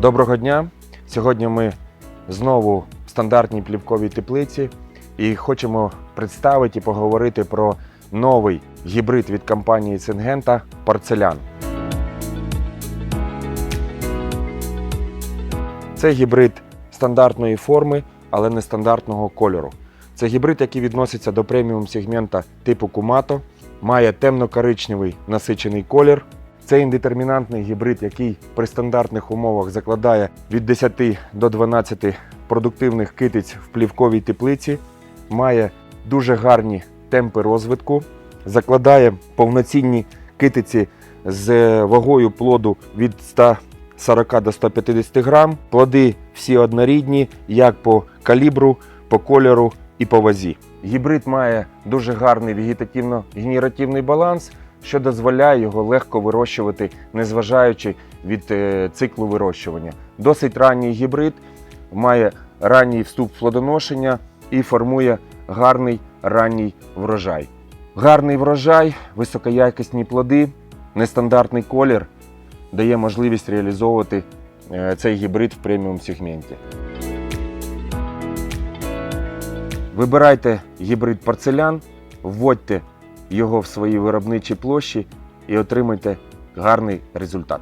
Доброго дня! Сьогодні ми знову в стандартній плівковій теплиці і хочемо представити і поговорити про новий гібрид від компанії Сингента Порцелян. Це гібрид стандартної форми, але не стандартного кольору. Це гібрид, який відноситься до преміум сегмента типу Кумато, має темно-коричневий насичений колір. Це індетермінантний гібрид, який при стандартних умовах закладає від 10 до 12 продуктивних китиць в плівковій теплиці, має дуже гарні темпи розвитку, закладає повноцінні китиці з вагою плоду від 140 до 150 грам. Плоди всі однорідні, як по калібру, по кольору і по вазі. Гібрид має дуже гарний вегетативно-генеративний баланс, що дозволяє його легко вирощувати, незважаючи від е, циклу вирощування. Досить ранній гібрид має ранній вступ плодоношення і формує гарний ранній врожай. Гарний врожай, високоякісні плоди, нестандартний колір дає можливість реалізовувати е, цей гібрид в преміум сегменті. Вибирайте гібрид порцелян, вводьте його в свої виробничі площі і отримайте гарний результат.